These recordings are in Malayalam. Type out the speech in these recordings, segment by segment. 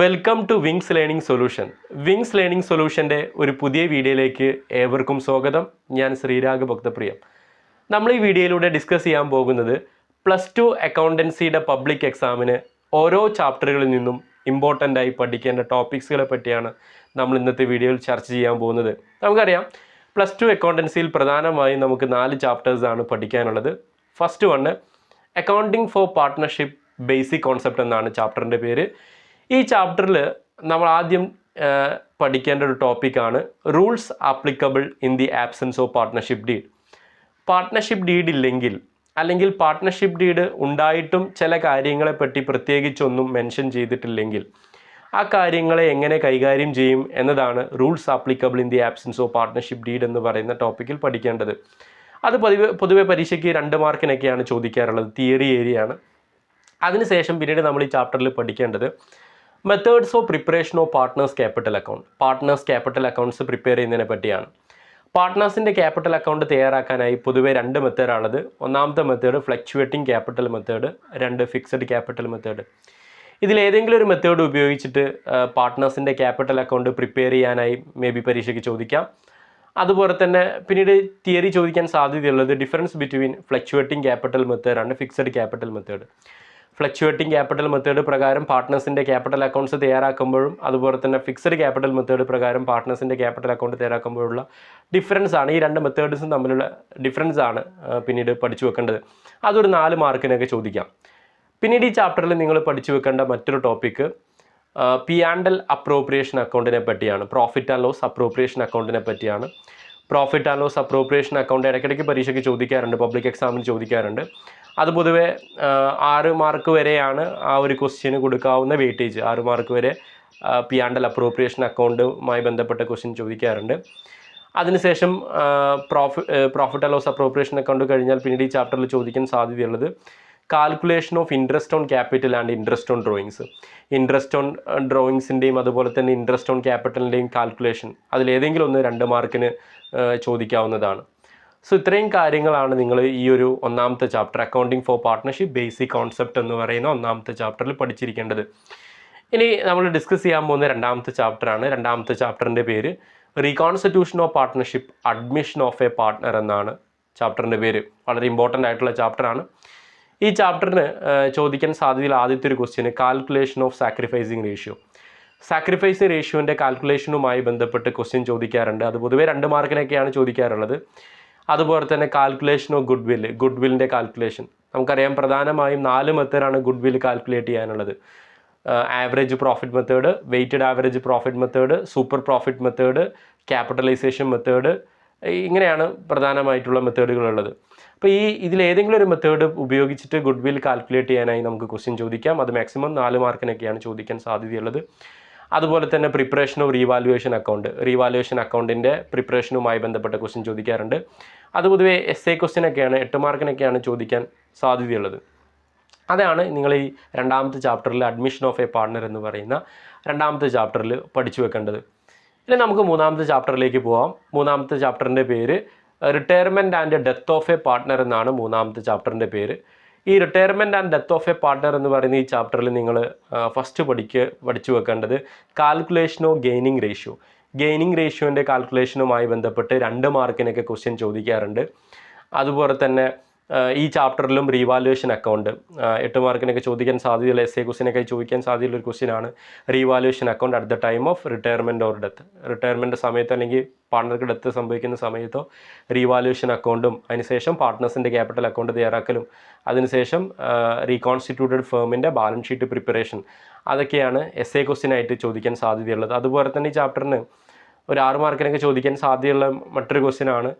Welcome to Wings Learning Solution Wings Learning സൊല്യൂഷന്റെ ഒരു പുതിയ വീഡിയോയിലേക്ക് ഏവർക്കും സ്വാഗതം. ഞാൻ ശ്രീരാഗ് ഭക്തപ്രിയം. നമ്മൾ ഈ വീഡിയോയിലൂടെ ഡിസ്കസ് ചെയ്യാൻ പോകുന്നത് പ്ലസ് ടു അക്കൗണ്ടൻസിയുടെ പബ്ലിക് എക്സാമിന് ഓരോ ചാപ്റ്ററുകളിൽ നിന്നും ഇമ്പോർട്ടന്റ് ആയി പഠിക്കേണ്ട ടോപ്പിക്സുകളെ പറ്റിയാണ് നമ്മൾ ഇന്നത്തെ വീഡിയോയിൽ ചർച്ച ചെയ്യാൻ പോകുന്നത്. നമുക്കറിയാം പ്ലസ് ടു അക്കൗണ്ടൻസിയിൽ പ്രധാനമായും നമുക്ക് നാല് ചാപ്റ്റേഴ്സാണ് പഠിക്കാനുള്ളത്. First one accounting for partnership basic concept എന്നാണ് ചാപ്റ്ററിന്റെ പേര്. ഈ ചാപ്റ്ററിൽ നമ്മൾ ആദ്യം പഠിക്കേണ്ട ഒരു ടോപ്പിക്കാണ് rules applicable in the absence of partnership deed partnership deed ഇല്ലെങ്കിൽ അല്ലെങ്കിൽ പാർട്ട്ണർഷിപ്പ് ഡീഡ് ഉണ്ടായിട്ടും ചില കാര്യങ്ങളെപ്പറ്റി പ്രത്യേകിച്ചൊന്നും മെൻഷൻ ചെയ്തിട്ടില്ലെങ്കിൽ ആ കാര്യങ്ങളെ എങ്ങനെ കൈകാര്യം ചെയ്യും എന്നതാണ് rules applicable in the absence of partnership deed എന്ന് പറയുന്ന ടോപ്പിക്കിൽ പഠിക്കേണ്ടത്. അത് പൊതുവെ പൊതുവെ പരീക്ഷയ്ക്ക് രണ്ട് മാർക്കിനൊക്കെയാണ് ചോദിക്കാറുള്ളത്. തിയറി ഏരിയയാണ് അതിനുശേഷം പിന്നീട് നമ്മൾ ഈ ചാപ്റ്ററിൽ പഠിക്കേണ്ടത് methods of preparation of partners capital account partners capital accounts prepare ചെയ്യുന്നതിനെ പറ്റിയാണ്. പാർട്ട്നേഴ്സിന്റെ ക്യാപിറ്റൽ അക്കൗണ്ട് തയ്യാറാക്കാനായി പൊതുവേ രണ്ട് മെത്തേഡാണുള്ളത് ഒന്നാമത്തെ മെത്തേഡ് ഫ്ലക്ച്വേറ്റിംഗ് ക്യാപിറ്റൽ മെത്തേഡ് രണ്ട് ഫിക്സഡ് ക്യാപിറ്റൽ മെത്തേഡ് ഇതിൽ ഏതെങ്കിലും ഒരു മെത്തേഡ് ഉപയോഗിച്ചിട്ട് പാർട്ട്നേഴ്സിന്റെ ക്യാപിറ്റൽ അക്കൗണ്ട് പ്രിപ്പയർ ചെയ്യാനായി മേ ബി പരീക്ഷയ്ക്ക് ചോദിക്കാം. അതുപോലെ തന്നെ പിന്നീട് തിയറി ചോദിക്കാൻ സാധ്യതയുള്ളത് difference between fluctuating capital method ആണ് fixed capital method fluctuating capital method പ്രകാരം പാർട്ട്നേഴ്സിന്റെ ക്യാപിറ്റൽ അക്കൗണ്ട്സ് തയ്യാറാക്കുമ്പോഴും അതുപോലെ തന്നെ ഫിക്സഡ് ക്യാപിറ്റൽ മെത്തേഡ് പ്രകാരം പാർട്ട്നേഴ്സിന്റെ ക്യാപിറ്റൽ അക്കൗണ്ട് തയ്യാറാക്കുമ്പോഴുള്ള ഡിഫറൻസ് ആണ്. ഈ രണ്ട് മെത്തേഡ്സും തമ്മിലുള്ള ഡിഫറൻസ് ആണ് പിന്നീട് പഠിച്ചു വെക്കേണ്ടത്. അതൊരു നാല് മാർക്കിനൊക്കെ ചോദിക്കാം. പിന്നീട് ഈ ചാപ്റ്ററിൽ നിങ്ങൾ പഠിച്ചു വെക്കേണ്ട മറ്റൊരു topic P and L appropriation അക്കൗണ്ടിനെ പറ്റിയാണ് പ്രോഫിറ്റ് ആൻഡ് ലോസ് അപ്രോപ്രിയേഷൻ അക്കൗണ്ടിനെ പറ്റിയാണ്. Profit and loss appropriation account ഇടയ്ക്കിടയ്ക്ക് പരീക്ഷയ്ക്ക് ചോദിക്കാറുണ്ട് പബ്ലിക് എക്സാമിന് ചോദിക്കാറുണ്ട്. അത് പൊതുവെ ആറ് മാർക്ക് വരെയാണ് ആ ഒരു ക്വസ്റ്റ്യന് കൊടുക്കാവുന്ന വെയിറ്റേജ് ആറ് മാർക്ക് വരെ പി ആൻഡൽ അപ്രോപ്രിയേഷൻ അക്കൗണ്ടുമായി ബന്ധപ്പെട്ട ക്വസ്റ്റ്യൻ ചോദിക്കാറുണ്ട്. അതിനുശേഷം profit profit and loss appropriation account കഴിഞ്ഞാൽ പിന്നീട് ഈ ചാപ്റ്ററിൽ ചോദിക്കാൻ സാധ്യതയുള്ളത് calculation of interest on capital and interest on drawings interest on ഡ്രോയിങ്സിന്റെയും അതുപോലെ തന്നെ ഇൻട്രസ്റ്റ് ഓൺ ക്യാപിറ്റലിന്റെയും കാൽക്കുലേഷൻ അതിലേതെങ്കിലും ഒന്ന് രണ്ട് മാർക്കിന് ചോദിക്കാവുന്നതാണ്. സോ ഇത്രയും കാര്യങ്ങളാണ് നിങ്ങൾ ഈ ഒരു ഒന്നാമത്തെ chapter accounting for partnership basic concept എന്ന് പറയുന്ന ഒന്നാമത്തെ ചാപ്റ്ററിൽ പഠിച്ചിരിക്കേണ്ടത്. ഇനി നമ്മൾ ഡിസ്കസ് ചെയ്യാൻ പോകുന്ന രണ്ടാമത്തെ ചാപ്റ്ററാണ് രണ്ടാമത്തെ ചാപ്റ്ററിന്റെ പേര് reconstitution of partnership admission of a partner എന്നാണ് ചാപ്റ്ററിന്റെ പേര്. വളരെ ഇമ്പോർട്ടന്റ് ആയിട്ടുള്ള ചാപ്റ്ററാണ് ഈ ചാപ്റ്ററിന് ചോദിക്കാൻ സാധ്യതയിൽ ആദ്യത്തെ ഒരു question calculation of sacrificing ratio sacrificing റേഷ്യോന്റെ കാൽക്കുലേഷനുമായി ബന്ധപ്പെട്ട് ക്വസ്റ്റ്യൻ ചോദിക്കാറുണ്ട്. അത് പൊതുവേ രണ്ട് മാർക്കിനൊക്കെയാണ് ചോദിക്കാറുള്ളത്. അതുപോലെ തന്നെ കാൽക്കുലേഷൻ ഓഫ് ഗുഡ് വില്ല് ഗുഡ് വില്ലിന്റെ കാൽക്കുലേഷൻ നമുക്കറിയാം പ്രധാനമായും നാല് മെത്തേഡാണ് ഗുഡ് വില്ല് കാൽക്കുലേറ്റ് ചെയ്യാനുള്ളത്. Average profit method weighted average profit method super profit method capitalisation method ഇങ്ങനെയാണ് പ്രധാനമായിട്ടുള്ള മെത്തേഡുകളുള്ളത് അപ്പോൾ ഈ ഇതിൽ ഏതെങ്കിലും ഒരു മെത്തേഡ് ഉപയോഗിച്ചിട്ട് ഗുഡ് വിൽ കാൽക്കുലേറ്റ് ചെയ്യാനായി നമുക്ക് ക്വസ്റ്റ്യൻ ചോദിക്കാം. അത് മാക്സിമം നാല് മാർക്കിനൊക്കെയാണ് ചോദിക്കാൻ സാധ്യതയുള്ളത്. അതുപോലെ തന്നെ preparation of revaluation account revaluation അക്കൗണ്ടിന്റെ പ്രിപ്പറേഷനുമായി ബന്ധപ്പെട്ട ക്വസ്റ്റ്യൻ ചോദിക്കാറുണ്ട്. അത് പൊതുവേ എസ് എ ക്വസ്റ്റ്യനൊക്കെയാണ് എട്ട് മാർക്കിനൊക്കെയാണ് ചോദിക്കാൻ സാധ്യതയുള്ളത്. അതാണ് നിങ്ങൾ ഈ രണ്ടാമത്തെ ചാപ്റ്ററിൽ അഡ്മിഷൻ ഓഫ് എ പാർട്ണർ എന്ന് പറയുന്ന രണ്ടാമത്തെ ചാപ്റ്ററിൽ പഠിച്ചു വെക്കേണ്ടത്. ഇനി നമുക്ക് മൂന്നാമത്തെ ചാപ്റ്ററിലേക്ക് പോവാം. മൂന്നാമത്തെ ചാപ്റ്ററിന്റെ പേര് retirement and death of a partner എന്നാണ് മൂന്നാമത്തെ ചാപ്റ്ററിന്റെ പേര്. ഈ retirement and death of a partner എന്ന് പറയുന്ന ഈ ചാപ്റ്ററിൽ നിങ്ങൾ ഫസ്റ്റ് പഠിക്ക് പഠിച്ചു വെക്കേണ്ടത് കാൽക്കുലേഷനോ ഗെയിനിങ് റേഷ്യോ ഗെയിനിങ് റേഷ്യോന്റെ കാൽക്കുലേഷനുമായി ബന്ധപ്പെട്ട് രണ്ട് മാർക്കിനൊക്കെ ക്വസ്റ്റ്യൻ ചോദിക്കാറുണ്ട്. അതുപോലെ തന്നെ ഈ ചാപ്റ്ററിലും റീവാലുവേഷൻ അക്കൗണ്ട് എട്ട് മാർക്കിനൊക്കെ ചോദിക്കാൻ സാധ്യതയുള്ള എസ് എ ക്വസ്റ്റിനൊക്കെ ചോദിക്കാൻ സാധ്യതയുള്ള ഒരു ക്വസ്റ്റ്യനാണ് revaluation account at the time of retirement or death retirement സമയത്ത് അല്ലെങ്കിൽ പാർട്ണർക്ക് ഡെത്ത് സംഭവിക്കുന്ന സമയത്തോ റീവാലുവേഷൻ അക്കൗണ്ടും അതിനുശേഷം പാർട്ട്നേഴ്സിന്റെ ക്യാപിറ്റൽ അക്കൗണ്ട് തയ്യാറാക്കലും അതിനുശേഷം റീകോൺസ്റ്റിറ്റ്യൂട്ടഡ് ഫേമിന്റെ ബാലൻസ് ഷീറ്റ് പ്രിപ്പറേഷൻ അതൊക്കെയാണ് എസ് എ ക്വസ്റ്റ്യനായിട്ട് ചോദിക്കാൻ സാധ്യതയുള്ളത്. അതുപോലെ തന്നെ ഈ ചാപ്റ്ററിന് ഒരു ആറ് മാർക്കിനൊക്കെ ചോദിക്കാൻ സാധ്യതയുള്ള മറ്റൊരു ക്വസ്റ്റ്യനാണ്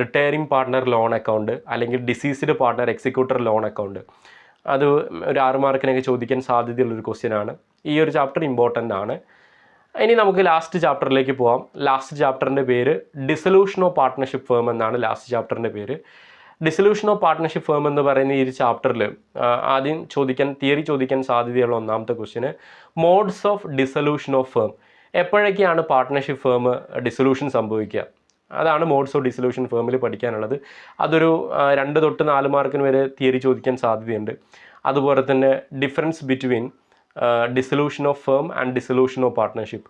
റിട്ടയറിംഗ് പാർട്ട്ണർ ലോൺ അക്കൗണ്ട് അല്ലെങ്കിൽ deceased partner executor loan account അത് ഒരു ആറ് മാർക്കിനൊക്കെ ചോദിക്കാൻ സാധ്യതയുള്ളൊരു ക്വസ്റ്റ്യനാണ് ഈ ഒരു ചാപ്റ്റർ ഇമ്പോർട്ടന്റ് ആണ്. ഇനി നമുക്ക് ലാസ്റ്റ് ചാപ്റ്ററിലേക്ക് പോവാം. ലാസ്റ്റ് ചാപ്റ്ററിന്റെ പേര് ഡിസൊല്യൂഷൻ ഓഫ് പാർട്ട്ണർഷിപ്പ് ഫേം എന്നാണ് ലാസ്റ്റ് ചാപ്റ്ററിന്റെ പേര്. ഡിസൊല്യൂഷൻ ഓഫ് പാർട്ട്ണർഷിപ്പ് ഫേം എന്ന് പറയുന്ന ഈ ഒരു ചാപ്റ്ററിൽ ആദ്യം ചോദിക്കാൻ തിയറി ചോദിക്കാൻ സാധ്യതയുള്ള ഒന്നാമത്തെ question modes of dissolution of firm എപ്പോഴൊക്കെയാണ് partnership firm dissolution സംഭവിക്കുക? അതാണ് മോഡ്സ് ഓഫ് ഡിസൊല്യൂഷൻ ഫേമിൽ പഠിക്കാനുള്ളത്. അതൊരു രണ്ട് തൊട്ട് നാല് മാർക്കിന് വരെ തിയറി ചോദിക്കാൻ സാധ്യതയുണ്ട്. അതുപോലെ തന്നെ difference between dissolution of firm and dissolution of partnership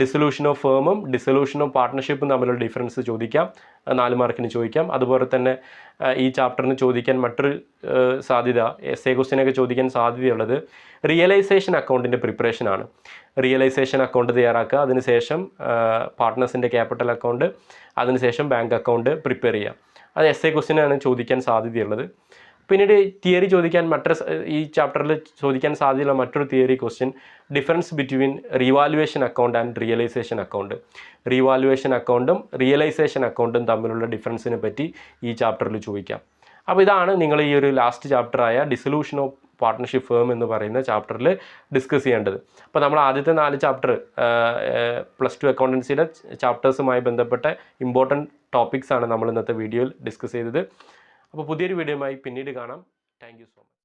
dissolution of ഫേമും dissolution of പാർട്ട്ണർഷിപ്പും തമ്മിലുള്ള ഡിഫറൻസ് ചോദിക്കാം. നാല് മാർക്കിന് ചോദിക്കാം. അതുപോലെ തന്നെ ഈ ചാപ്റ്ററിന് ചോദിക്കാൻ മറ്റൊരു സാധ്യത എസ് എ ക്വസ്റ്റിനൊക്കെ ചോദിക്കാൻ സാധ്യതയുള്ളത് റിയലൈസേഷൻ അക്കൗണ്ടിന്റെ പ്രിപ്പറേഷനാണ് റിയലൈസേഷൻ അക്കൗണ്ട് തയ്യാറാക്കുക അതിനുശേഷം പാർട്ട്നേഴ്സിന്റെ ക്യാപിറ്റൽ അക്കൗണ്ട് അതിനുശേഷം ബാങ്ക് അക്കൗണ്ട് പ്രിപ്പയർ ചെയ്യുക. അത് എസ് എ ക്വസ്റ്റിനാണ് ചോദിക്കാൻ സാധ്യതയുള്ളത്. പിന്നീട് തിയറി ചോദിക്കാൻ മറ്റൊരു ഈ ചാപ്റ്ററിൽ ചോദിക്കാൻ സാധ്യതയുള്ള മറ്റൊരു theory question difference between revaluation account and realisation account revaluation അക്കൗണ്ടും റിയലൈസേഷൻ അക്കൗണ്ടും തമ്മിലുള്ള ഡിഫറൻസിനെ പറ്റി ഈ ചാപ്റ്ററിൽ ചോദിക്കാം. അപ്പോൾ ഇതാണ് നിങ്ങൾ ഈ ഒരു ലാസ്റ്റ് ചാപ്റ്ററായ ഡിസൊല്യൂഷൻ ഓഫ് പാർട്ട്ണർഷിപ്പ് ഫേം എന്ന് പറയുന്ന ചാപ്റ്ററിൽ ഡിസ്കസ് ചെയ്യേണ്ടത്. അപ്പോൾ നമ്മൾ ആദ്യത്തെ നാല് ചാപ്റ്റർ പ്ലസ് ടു അക്കൗണ്ടൻസിയുടെ ചാപ്റ്റേഴ്സുമായി ബന്ധപ്പെട്ട ഇമ്പോർട്ടന്റ് ടോപ്പിക്സാണ് നമ്മൾ ഇന്നത്തെ വീഡിയോയിൽ ഡിസ്കസ് ചെയ്തത്. അപ്പോൾ പുതിയൊരു വീഡിയോയുമായി പിന്നീട് കാണാം. Thank so much